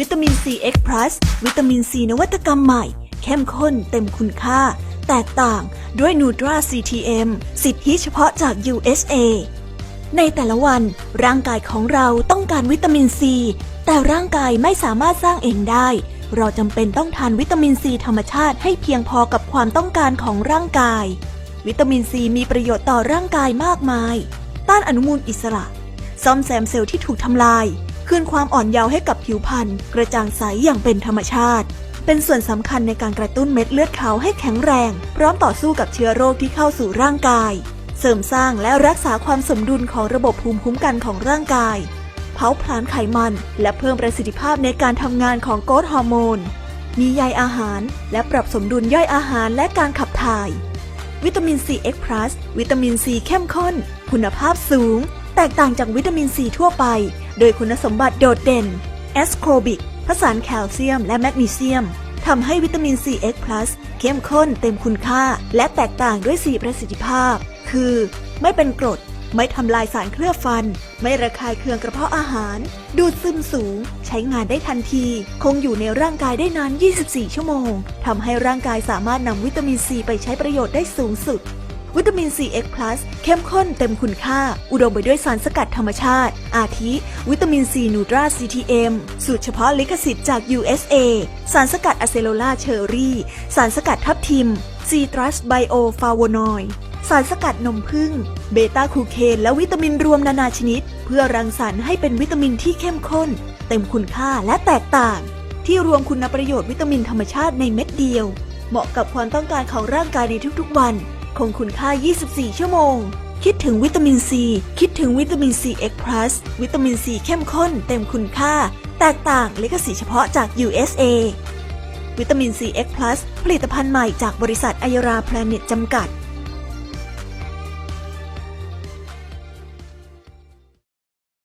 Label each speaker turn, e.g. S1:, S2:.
S1: วิตามิน C X Plus วิตามิน C นวัตกรรมใหม่ เข้มข้นเต็มคุณค่า แตกต่างด้วย Nutra CTM สิทธิเฉพาะจาก USA ในแต่ละวันร่างกายของเราต้องการวิตามินซี แต่ร่างกายไม่สามารถสร้างเองได้ เราจำเป็นต้องทานวิตามินซีธรรมชาติให้เพียงพอกับความต้องการของร่างกาย วิตามินซีมีประโยชน์ต่อร่างกายมากมาย ต้านอนุมูลอิสระ ซ่อมแซมเซลล์ที่ถูกทำลาย คืนความอ่อนเยาว์ให้กับผิวพรรณกระจ่างใสอย่างเป็นธรรมชาติ เป็นส่วนสำคัญในการกระตุ้นเม็ดเลือดขาวให้แข็งแรง พร้อมต่อสู้กับเชื้อโรคที่เข้าสู่ร่างกาย เสริมสร้างและรักษาความสมดุลของระบบภูมิคุ้มกันของร่างกาย เผาผลาญไขมัน และเพิ่มประสิทธิภาพในการทำงานของโกรทฮอร์โมน มีใยอาหาร และปรับสมดุลย่อยอาหารและการขับถ่าย วิตามิน C X Plus วิตามินซีเข้มข้น คุณภาพสูง แตกต่างจากวิตามินซีทั่วไป โดยคุณสมบัติโดดเด่นแอสโครบิกผสานแคลเซียมและแมกนีเซียมทำให้วิตามิน C X Plus เข้มข้นเต็มคุณค่า และแตกต่างด้วย 4 ประสิทธิภาพ คือ ไม่เป็นกรด ไม่ทำลายสารเคลือบฟัน ไม่ระคายเคืองกระเพาะอาหาร ดูดซึมสูง ใช้งานได้ทันที คงอยู่ในร่างกายได้นาน 24 ชั่วโมง ทำให้ร่างกายสามารถนำวิตามินซีไปใช้ประโยชน์ได้สูงสุด วิตามิน C X Plus เข้มข้นเต็มคุณค่า อุดมไปด้วยสารสกัดธรรมชาติ อาทิ วิตามิน C Nutra CTM สูตรเฉพาะลิขสิทธิ์จาก USA สารสกัดอะเซโลลาเชอรี่ สารสกัดทับทิม C Trust Bio Flavonoid สารสกัดนมผึ้งเบต้าคูเคนและวิตามินรวมนานาชนิด เพื่อรังสรรค์ให้เป็นวิตามินที่เข้มข้น เต็มคุณค่าและแตกต่าง ที่รวมคุณประโยชน์วิตามินธรรมชาติในเม็ดเดียว เหมาะกับความต้องการของร่างกายในทุกๆวัน คงคุณค่า 24 ชั่วโมง คิดถึงวิตามินซี คิดถึงวิตามินซี X Plus วิตามินซีเข้มข้น เต็มคุณค่า แตกต่างลิขสิทธิ์เฉพาะจาก USA วิตามินซี X Plus ผลิตภัณฑ์ใหม่จากบริษัทไอราแพลเน็ตจำกัด